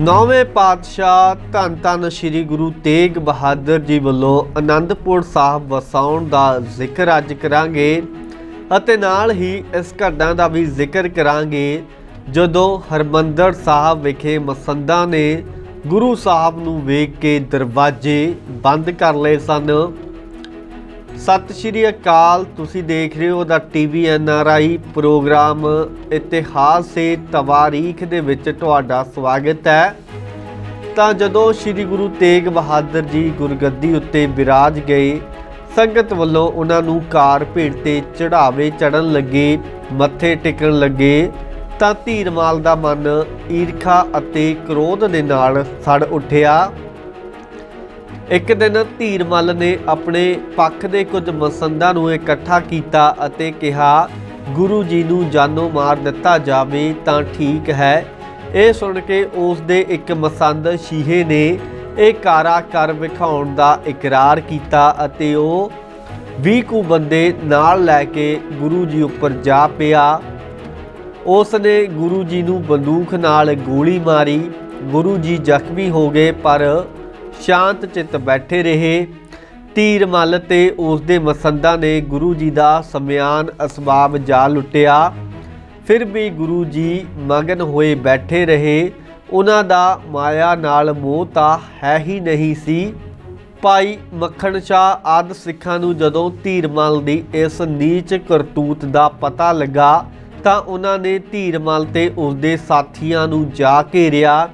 ਨੌਵੇਂ ਪਾਤਸ਼ਾਹ ਧੰਨ ਧੰਨ ਸ੍ਰੀ ਗੁਰੂ ਤੇਗ ਬਹਾਦਰ ਜੀ ਵੱਲੋਂ ਆਨੰਦਪੁਰ ਸਾਹਿਬ ਵਸਾਉਣ ਦਾ ਜ਼ਿਕਰ ਅੱਜ ਕਰਾਂਗੇ ਅਤੇ ਨਾਲ ਹੀ ਇਸ ਘਟਨਾ ਦਾ ਵੀ ਜ਼ਿਕਰ ਕਰਾਂਗੇ ਜਦੋਂ ਹਰਮੰਦਰ ਸਾਹਿਬ ਵਿਖੇ ਮਸੰਦਾਂ ਨੇ ਗੁਰੂ ਸਾਹਿਬ ਨੂੰ ਵੇਖ ਕੇ ਦਰਵਾਜ਼ੇ ਬੰਦ ਕਰ ਲਏ ਸਨ। ਸਤਿ ਸ਼੍ਰੀ ਅਕਾਲ, ਤੁਸੀਂ ਦੇਖ ਰਹੇ ਹੋ ਦਾ TV N R I programme ਇਤਿਹਾਸ ਏ ਤਵਾਰੀਖ ਦੇ ਵਿੱਚ ਤੁਹਾਡਾ ਸਵਾਗਤ ਹੈ। ਤਾਂ ਜਦੋਂ ਸ੍ਰੀ ਗੁਰੂ ਤੇਗ ਬਹਾਦਰ ਜੀ ਗੁਰਗੱਦੀ ਉੱਤੇ ਵਿਰਾਜ ਗਏ, ਸੰਗਤ ਵੱਲੋਂ ਉਹਨਾਂ ਨੂੰ ਕਾਰ ਭੇਟ ਤੇ ਚੜਾਵੇ ਚੜਨ ਲੱਗੇ, ਮੱਥੇ ਟੇਕਣ ਲੱਗੇ, ਤਾਂ ਧੀਰਮਾਲ ਦਾ ਮਨ ਈਰਖਾ ਅਤੇ ਕ੍ਰੋਧ ਦੇ ਨਾਲ ਸੜ ਉੱਠਿਆ। ਇੱਕ ਦਿਨ ਧੀਰਮਲ ਨੇ ਆਪਣੇ ਪੱਖ ਦੇ ਕੁਝ ਮਸੰਦਾਂ ਨੂੰ ਇਕੱਠਾ ਕੀਤਾ ਅਤੇ ਕਿਹਾ, ਗੁਰੂ ਜੀ ਨੂੰ ਜਾਨੋਂ ਮਾਰ ਦਿੱਤਾ ਜਾਵੇ ਤਾਂ ਠੀਕ ਹੈ। ਇਹ ਸੁਣ ਕੇ ਉਸ ਦੇ ਇੱਕ ਮਸੰਦ ਸ਼ੀਹੇ ਨੇ ਇਹ ਕਾਰਾ ਕਰ ਵਿਖਾਉਣ ਦਾ ਇਕਰਾਰ ਕੀਤਾ ਅਤੇ ਉਹ 20 ਕੁ ਬੰਦੇ ਨਾਲ ਲੈ ਕੇ ਗੁਰੂ ਜੀ ਉੱਪਰ ਜਾ ਪਿਆ। ਉਸ ਨੇ ਗੁਰੂ ਜੀ ਨੂੰ ਬੰਦੂਕ ਨਾਲ ਗੋਲੀ ਮਾਰੀ। ਗੁਰੂ ਜੀ ਜ਼ਖਮੀ ਹੋ ਗਏ, ਪਰ ਸ਼ਾਂਤ ਚਿੱਤ ਬੈਠੇ ਰਹੇ। ਤੀਰ ਮੱਲ ਤੇ ਉਸ ਦੇ ਮਸੰਦਾਂ ਨੇ ਗੁਰੂ ਜੀ ਦਾ ਸਮਿਆਨ ਅਸਬਾਬ ਜਾ ਲੁੱਟਿਆ। ਫਿਰ ਵੀ ਗੁਰੂ ਜੀ ਮਗਨ ਹੋਏ ਬੈਠੇ ਰਹੇ। ਉਹਨਾਂ ਦਾ ਮਾਇਆ ਨਾਲ ਮੋਹ ਤਾਂ ਹੈ ਹੀ ਨਹੀਂ ਸੀ। ਭਾਈ ਮੱਖਣ ਸ਼ਾਹ ਆਦ ਸਿੱਖਾਂ ਨੂੰ ਜਦੋਂ ਧੀਰਮਲ ਦੀ ਇਸ ਨੀਚ ਕਰਤੂਤ ਦਾ ਪਤਾ ਲੱਗਾ ਤਾਂ ਉਹਨਾਂ ਨੇ ਧੀਰਮਲ ਤੇ ਉਸਦੇ ਸਾਥੀਆਂ ਨੂੰ ਜਾ ਘੇਰਿਆ।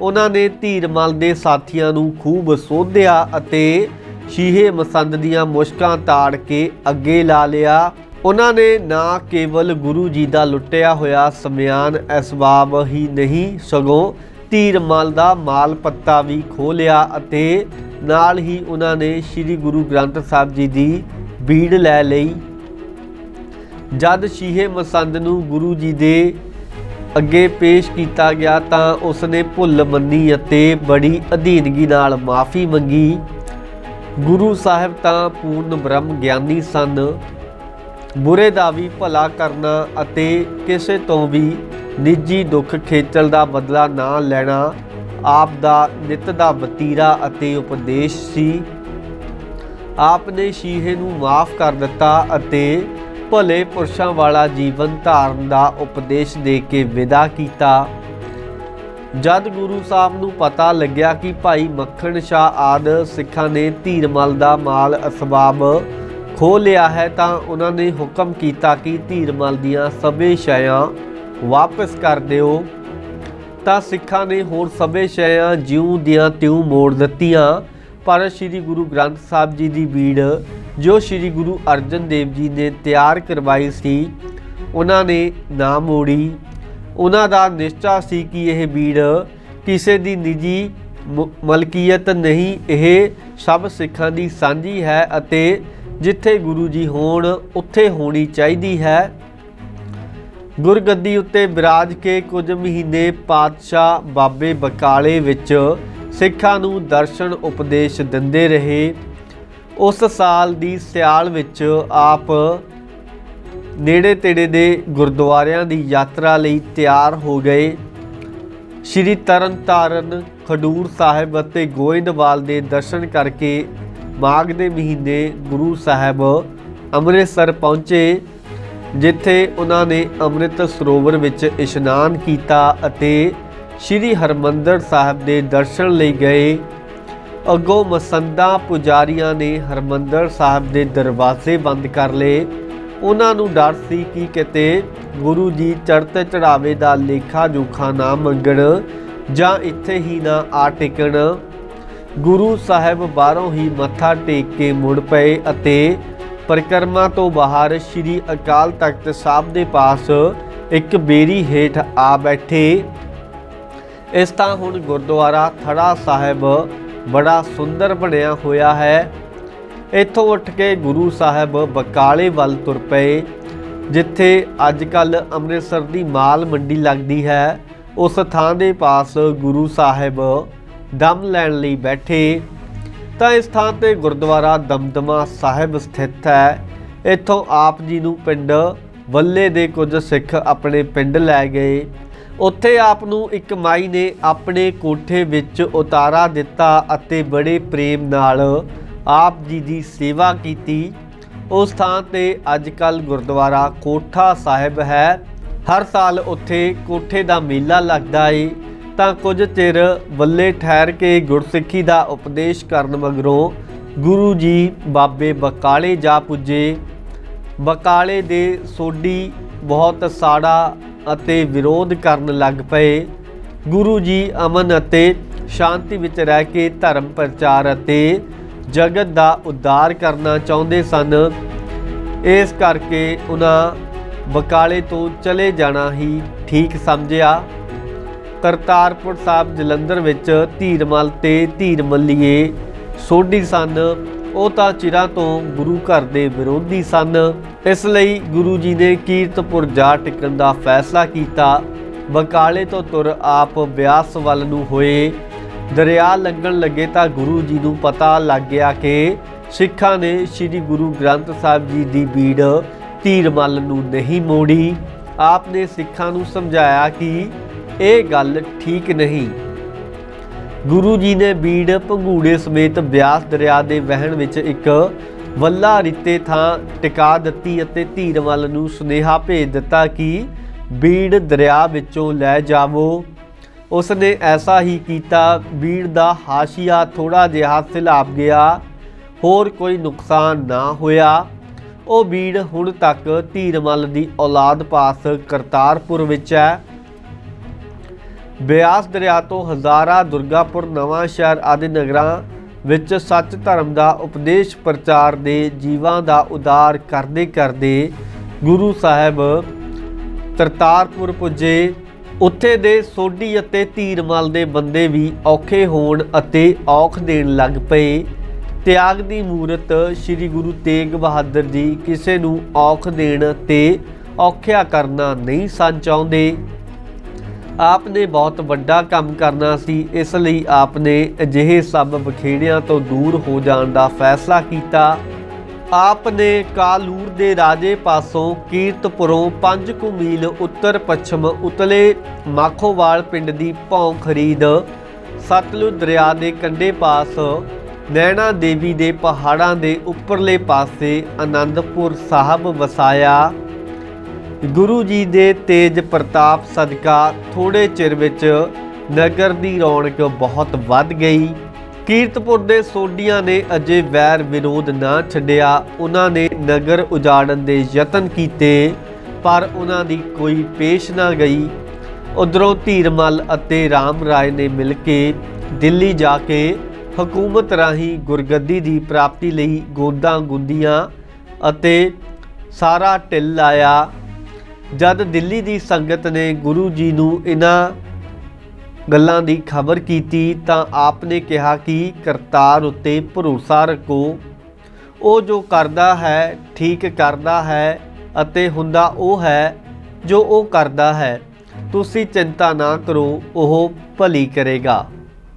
ਉਹਨਾਂ ਨੇ ਧੀਰਮਲ ਦੇ ਸਾਥੀਆਂ ਨੂੰ ਖੂਬ ਸੋਧਿਆ ਅਤੇ ਸ਼ੀਹੇ ਮਸੰਦ ਦੀਆਂ ਮੁਸ਼ਕਾਂ ਤਾੜ ਕੇ ਅੱਗੇ ਲਾ ਲਿਆ। ਉਹਨਾਂ ਨੇ ਨਾ ਕੇਵਲ ਗੁਰੂ ਜੀ ਦਾ ਲੁੱਟਿਆ ਹੋਇਆ ਸਮਿਆਨ ਅਸਬਾਬ ਹੀ ਨਹੀਂ, ਸਗੋਂ ਧੀਰਮਲ ਦਾ ਮਾਲ ਪੱਤਾ ਵੀ ਖੋਹ ਲਿਆ ਅਤੇ ਨਾਲ ਹੀ ਉਹਨਾਂ ਨੇ ਸ੍ਰੀ ਗੁਰੂ ਗ੍ਰੰਥ ਸਾਹਿਬ ਜੀ ਦੀ ਬੀੜ ਲੈ ਲਈ। ਜਦ ਸ਼ੀਹੇ ਮਸੰਦ ਨੂੰ ਗੁਰੂ ਜੀ ਦੇ ਅੱਗੇ ਪੇਸ਼ ਕੀਤਾ ਗਿਆ ਤਾਂ ਉਸਨੇ ਭੁੱਲ ਮੰਨੀ ਅਤੇ ਬੜੀ ਅਧੀਨਗੀ ਨਾਲ ਮਾਫੀ ਮੰਗੀ। ਗੁਰੂ ਸਾਹਿਬ ਤਾਂ ਪੂਰਨ ਬ੍ਰਹਮ ਗਿਆਨੀ ਸਨ। ਬੁਰੇ ਦਾ ਵੀ ਭਲਾ ਕਰਨਾ ਅਤੇ ਕਿਸੇ ਤੋਂ ਵੀ ਨਿੱਜੀ ਦੁੱਖ ਖੇਚਲ ਦਾ ਬਦਲਾ ਨਾ ਲੈਣਾ ਆਪ ਦਾ ਨਿਤ ਦਾ ਵਤੀਰਾ ਅਤੇ ਉਪਦੇਸ਼ ਸੀ। ਆਪ ਨੇ ਸ਼ੀਹੇ ਨੂੰ ਮਾਫ ਕਰ ਦਿੱਤਾ ਅਤੇ ਭਲੇ ਪੁਰਸ਼ਾਂ ਵਾਲਾ ਜੀਵਨ ਧਾਰਨ ਦਾ ਉਪਦੇਸ਼ ਦੇ ਕੇ ਵਿਦਾ ਕੀਤਾ। ਜਦ ਗੁਰੂ ਸਾਹਿਬ ਨੂੰ ਪਤਾ ਲੱਗਿਆ ਕਿ ਭਾਈ ਮੱਖਣ ਸ਼ਾਹ ਆਦ ਸਿੱਖਾਂ ਨੇ ਧੀਰਮਲ ਦਾ ਮਾਲ ਅਸਬਾਬ ਖੋ ਲਿਆ ਹੈ, ਤਾਂ ਉਹਨਾਂ ਨੇ ਹੁਕਮ ਕੀਤਾ ਕਿ ਧੀਰਮਲ ਦੀਆਂ ਸਭੇ ਸ਼ੈਆਂ ਵਾਪਸ ਕਰ ਦਿਓ। ਤਾਂ ਸਿੱਖਾਂ ਨੇ ਹੋਰ ਸਭੇ ਸ਼ੈਆਂ ਜਿਉਂ ਦੀਆਂ ਤਿਉਂ ਮੋੜ ਦਿੱਤੀਆਂ। ਪਰ ਸ੍ਰੀ ਗੁਰੂ ਗ੍ਰੰਥ ਸਾਹਿਬ ਜੀ ਦੀ ਬੀੜ ਜੋ ਸ੍ਰੀ ਗੁਰੂ ਅਰਜਨ ਦੇਵ ਜੀ ਨੇ ਤਿਆਰ ਕਰਵਾਈ ਸੀ, ਉਹਨਾਂ ਨੇ ਨਾ ਮੋੜੀ। ਉਹਨਾਂ ਦਾ ਨਿਸ਼ਚਾ ਸੀ ਕਿ ਇਹ ਬੀੜ ਕਿਸੇ ਦੀ ਨਿੱਜੀ ਮ- ਮਲਕੀਅਤ ਨਹੀਂ, ਇਹ ਸਭ ਸਿੱਖਾਂ ਦੀ ਸਾਂਝੀ ਹੈ ਅਤੇ ਜਿੱਥੇ ਗੁਰੂ ਜੀ ਹੋਣ, ਉੱਥੇ ਹੋਣੀ ਚਾਹੀਦੀ ਹੈ। ਗੁਰਗੱਦੀ ਉੱਤੇ ਵਿਰਾਜ ਕੇ ਕੁਝ ਮਹੀਨੇ ਪਾਤਸ਼ਾਹ ਬਾਬੇ ਬਕਾਲੇ ਵਿੱਚ ਸਿੱਖਾਂ ਨੂੰ ਦਰਸ਼ਨ ਉਪਦੇਸ਼ ਦਿੰਦੇ ਰਹੇ। ਉਸ ਸਾਲ ਦੀ ਸਿਆਲ ਵਿੱਚ ਆਪ ਨੇੜੇ ਤੇੜੇ ਦੇ ਗੁਰਦੁਆਰਿਆਂ ਦੀ ਯਾਤਰਾ ਲਈ ਤਿਆਰ ਹੋ ਗਏ। ਸ਼੍ਰੀ ਤਰਨਤਾਰਨ, ਖਡੂਰ ਸਾਹਿਬ ਅਤੇ ਗੋਇੰਦਵਾਲ ਦੇ ਦਰਸ਼ਨ ਕਰਕੇ ਮਾਘ ਦੇ ਮਹੀਨੇ ਗੁਰੂ ਸਾਹਿਬ ਅੰਮ੍ਰਿਤਸਰ ਪਹੁੰਚੇ, ਜਿੱਥੇ ਉਹਨਾਂ ਨੇ ਅੰਮ੍ਰਿਤ ਸਰੋਵਰ ਵਿੱਚ ਇਸ਼ਨਾਨ ਕੀਤਾ ਅਤੇ ਸ਼੍ਰੀ ਹਰਮੰਦਰ ਸਾਹਿਬ ਦੇ ਦਰਸ਼ਨ ਲਈ ਗਏ। ਅੱਗੋਂ ਮਸੰਦਾ ਪੁਜਾਰੀਆਂ ਨੇ ਹਰਮੰਦਰ ਸਾਹਿਬ ਦੇ ਦਰਵਾਜ਼ੇ ਬੰਦ ਕਰ ਲਏ। ਉਹਨਾਂ ਨੂੰ ਡਰ ਸੀ ਕਿ ਕਿਤੇ ਗੁਰੂ ਜੀ ਚੜ੍ਹਤੇ ਚੜਾਵੇ ਦਾ ਲੇਖਾ ਜੋਖਾ ਨਾ ਮੰਗਣ ਜਾਂ ਇੱਥੇ ਹੀ ਨਾ ਆ ਟਿਕਣ। ਗੁਰੂ ਸਾਹਿਬ ਬਾਹਰੋਂ ਹੀ ਮੱਥਾ ਟੇਕ ਕੇ ਮੁੜ ਪਏ ਅਤੇ ਪਰਿਕਰਮਾ ਤੋਂ ਬਾਹਰ ਸ੍ਰੀ ਅਕਾਲ ਤਖਤ ਸਾਹਿਬ ਦੇ ਪਾਸ ਇੱਕ ਬੇਰੀ ਹੇਠ ਆ ਬੈਠੇ। ਇਸ ਤਾਂ ਹੁਣ ਗੁਰਦੁਆਰਾ ਥੜਾ ਸਾਹਿਬ ਬੜਾ ਸੁੰਦਰ ਬਣਿਆ ਹੋਇਆ ਹੈ। ਇੱਥੋਂ ਉੱਠ ਕੇ ਗੁਰੂ ਸਾਹਿਬ ਬਕਾਲੇ ਵੱਲ ਤੁਰ ਪਏ, ਜਿੱਥੇ ਅੱਜ ਕੱਲ ਅੰਮ੍ਰਿਤਸਰ ਦੀ ਮਾਲ ਮੰਡੀ ਲੱਗਦੀ ਹੈ। ਉਸ ਥਾਂ ਦੇ ਪਾਸ ਗੁਰੂ ਸਾਹਿਬ ਦਮ ਲੈਣ ਲਈ ਬੈਠੇ। ਤਾਂ ਇਸ ਥਾਂ ਤੇ ਗੁਰਦੁਆਰਾ ਦਮਦਮਾ ਸਾਹਿਬ ਸਥਿਤ ਹੈ। ਇੱਥੋਂ ਆਪ ਜੀ ਨੂੰ ਪਿੰਡ ਵੱਲੇ ਦੇ ਕੁਝ ਸਿੱਖ ਆਪਣੇ ਪਿੰਡ ਲੈ ਗਏ। ਉੱਥੇ ਆਪ ਨੂੰ ਇੱਕ ਮਾਈ ਨੇ ਆਪਣੇ ਕੋਠੇ ਵਿੱਚ ਉਤਾਰਾ ਦਿੱਤਾ ਅਤੇ ਬੜੇ ਪ੍ਰੇਮ ਨਾਲ ਆਪ ਜੀ ਦੀ ਸੇਵਾ ਕੀਤੀ। ਉਸ ਥਾਂ ਤੇ ਅੱਜ ਕੱਲ ਗੁਰਦੁਆਰਾ ਕੋਠਾ ਸਾਹਿਬ ਹੈ। ਹਰ ਸਾਲ ਉੱਥੇ ਕੋਠੇ ਦਾ ਮੇਲਾ ਲੱਗਦਾ ਏ। ਤਾਂ ਕੁਝ ਚਿਰ ਬੱਲੇ ਠਹਿਰ ਕੇ ਗੁਰਸਿੱਖੀ ਦਾ ਉਪਦੇਸ਼ ਕਰਨ ਮਗਰੋਂ ਗੁਰੂ ਜੀ ਬਾਬੇ ਬਕਾਲੇ ਜਾ ਪੁੱਜੇ। ਬਕਾਲੇ ਦੇ ਸੋਢੀ ਬਹੁਤ ਸਾੜਾ ਅਤੇ ਵਿਰੋਧ ਕਰਨ ਲੱਗ ਪਏ। ਗੁਰੂ ਜੀ ਅਮਨ ਅਤੇ ਸ਼ਾਂਤੀ ਵਿੱਚ ਰਹਿ ਕੇ ਧਰਮ ਪ੍ਰਚਾਰ ਅਤੇ ਜਗਤ ਦਾ ਉद्धाਰ ਕਰਨਾ ਚਾਹੁੰਦੇ ਸਨ। ਇਸ ਕਰਕੇ ਉਹਨਾਂ ਬਕਾਲੇ ਤੋਂ ਚਲੇ ਜਾਣਾ ਹੀ ਠੀਕ ਸਮਝਿਆ। ਕਰਤਾਰਪੁਰ ਸਾਹਿਬ ਜਲੰਧਰ ਵਿੱਚ ਧੀਰਮਲ ਤੇ ਧੀਰਮਲੀਏ ਸੋਢੀ ਸਨ, ਉਹ ਤਾਂ ਚਿਰਾਂ ਤੋਂ ਗੁਰੂ ਘਰ ਦੇ ਵਿਰੋਧੀ ਸਨ। ਇਸ ਲਈ ਗੁਰੂ ਜੀ ਨੇ ਕੀਰਤਪੁਰ ਜਾ ਟਿਕਣ ਦਾ ਫੈਸਲਾ ਕੀਤਾ। ਬਕਾਲੇ ਤੋਂ ਤੁਰ ਆਪ ਬਿਆਸ ਵੱਲ ਨੂੰ ਹੋਏ। ਦਰਿਆ ਲੰਘਣ ਲੱਗੇ ਤਾਂ ਗੁਰੂ ਜੀ ਨੂੰ ਪਤਾ ਲੱਗ ਗਿਆ ਕਿ ਸਿੱਖਾਂ ਨੇ ਸ੍ਰੀ ਗੁਰੂ ਗ੍ਰੰਥ ਸਾਹਿਬ ਜੀ ਦੀ ਬੀੜ ਧੀਰਮਲ ਨੂੰ ਨਹੀਂ ਮੋੜੀ। ਆਪ ਨੇ ਸਿੱਖਾਂ ਨੂੰ ਸਮਝਾਇਆ ਕਿ ਇਹ ਗੱਲ ਠੀਕ ਨਹੀਂ। ਗੁਰੂ ਜੀ ਨੇ ਬੀੜ ਭੰਗੂੜੇ ਸਮੇਤ ਬਿਆਸ ਦਰਿਆ ਦੇ ਵਹਿਣ ਵਿੱਚ ਇੱਕ ਵੱਲਾ ਰਿੱਤੇ ਥਾਂ ਟਿਕਾ ਦਿੱਤੀ ਅਤੇ ਧੀਰਮਲ ਨੂੰ ਸੁਨੇਹਾ ਭੇਜ ਦਿੱਤਾ ਕਿ ਬੀੜ ਦਰਿਆ ਵਿੱਚੋਂ ਲੈ ਜਾਵੋ। ਉਸ ਨੇ ਐਸਾ ਹੀ ਕੀਤਾ। ਬੀੜ ਦਾ ਹਾਸ਼ੀਆ ਥੋੜਾ ਜਿਹਾ ਸਿਲਾਬ ਗਿਆ। ਹੋਰ ਕੋਈ ਨੁਕਸਾਨ ਨਾ ਹੋਇਆ। ਉਹ ਬੀੜ ਹੁਣ ਤੱਕ ਧੀਰਮਲ ਦੀ ਔਲਾਦ ਪਾਸ ਕਰਤਾਰਪੁਰ ਵਿੱਚ ਹੈ। ਬਿਆਸ ਦਰਿਆ ਤੋਂ ਹਜ਼ਾਰਾ ਦੁਰਗਾਪੁਰ ਨਵਾਂ ਸ਼ਹਿਰ ਆਦਿ ਨਗਰਾਂ ਵਿੱਚ ਸੱਚ ਧਰਮ ਦਾ ਉਪਦੇਸ਼ ਪ੍ਰਚਾਰ ਦੇ ਜੀਵਾਂ ਦਾ ਉਦਾਰ ਕਰਦੇ ਕਰਦੇ ਗੁਰੂ ਸਾਹਿਬ ਕਰਤਾਰਪੁਰ ਪੁੱਜੇ। ਉੱਥੇ ਦੇ ਸੋਢੀ ਅਤੇ ਧੀਰਮਲ ਦੇ ਬੰਦੇ ਵੀ ਔਖੇ ਹੋਣ ਅਤੇ ਔਖ ਦੇਣ ਲੱਗ ਪਏ। ਤਿਆਗ ਦੀ ਮੂਰਤ ਸ੍ਰੀ ਗੁਰੂ ਤੇਗ ਬਹਾਦਰ ਜੀ ਕਿਸੇ ਨੂੰ ਔਖ ਦੇਣ ਤੇ ਔਖਿਆ ਕਰਨਾ ਨਹੀਂ ਸਨ ਚਾਹੁੰਦੇ ਆਪ ਨੇ ਬਹੁਤ ਵੱਡਾ ਕੰਮ ਕਰਨਾ ਸੀ, ਇਸ ਲਈ ਆਪ ਨੇ ਅਜਿਹੇ ਸਭ ਬਖੇੜਿਆਂ ਤੋਂ ਦੂਰ ਹੋ ਜਾਣ ਦਾ ਫੈਸਲਾ ਕੀਤਾ। ਆਪ ਨੇ ਕਾਲੂਰ ਦੇ ਰਾਜੇ ਪਾਸੋਂ ਕੀਰਤਪੁਰੋਂ 5 ਕੁ ਮੀਲ ਉੱਤਰ ਪੱਛਮ ਉਤਲੇ ਮਾਖੋਵਾਲ ਪਿੰਡ ਦੀ ਭੌਂ ਖਰੀਦ ਸਤਲੁਜ ਦਰਿਆ ਦੇ ਕੰਢੇ ਪਾਸ, ਨੈਣਾ ਦੇਵੀ ਦੇ ਪਹਾੜਾਂ ਦੇ ਉੱਪਰਲੇ ਪਾਸੇ ਆਨੰਦਪੁਰ ਸਾਹਿਬ ਵਸਾਇਆ। ਗੁਰੂ ਜੀ ਦੇ ਤੇਜ ਪ੍ਰਤਾਪ ਸਦਕਾ ਥੋੜੇ ਚਿਰ ਵਿੱਚ ਨਗਰ ਦੀ ਰੌਣਕ ਬਹੁਤ ਵੱਧ ਗਈ। ਕੀਰਤਪੁਰ ਦੇ ਸੋਢੀਆਂ ਨੇ ਅਜੇ ਵੈਰ ਵਿਰੋਧ ਨਾ ਛੱਡਿਆ। ਉਹਨਾਂ ਨੇ ਨਗਰ ਉਜਾੜਨ ਦੇ ਯਤਨ ਕੀਤੇ, ਪਰ ਉਹਨਾਂ ਦੀ ਕੋਈ ਪੇਸ਼ ਨਾ ਗਈ। ਉਧਰੋਂ ਧੀਰਮਲ ਅਤੇ ਰਾਮ ਰਾਏ ਨੇ ਮਿਲ ਕੇ ਦਿੱਲੀ ਜਾ ਕੇ ਹਕੂਮਤ ਰਾਹੀਂ ਗੁਰਗੱਦੀ ਦੀ ਪ੍ਰਾਪਤੀ ਲਈ ਗੋਦਾਂ ਗੁੰਦੀਆਂ ਅਤੇ ਸਾਰਾ ਢਿੱਲ ਲਾਇਆ। ਜਦ ਦਿੱਲੀ ਦੀ ਸੰਗਤ ਨੇ ਗੁਰੂ ਜੀ ਨੂੰ ਇਹਨਾਂ ਗੱਲਾਂ ਦੀ ਖਬਰ ਕੀਤੀ ਤਾਂ ਆਪ ਨੇ ਕਿਹਾ ਕਿ ਕਰਤਾਰ ਉੱਤੇ ਭਰੋਸਾ ਰੱਖੋ। ਉਹ ਜੋ ਕਰਦਾ ਹੈ, ਠੀਕ ਕਰਦਾ ਹੈ ਅਤੇ ਹੁੰਦਾ ਉਹ ਹੈ ਜੋ ਉਹ ਕਰਦਾ ਹੈ। ਤੁਸੀਂ ਚਿੰਤਾ ਨਾ ਕਰੋ, ਉਹ ਭਲੀ ਕਰੇਗਾ।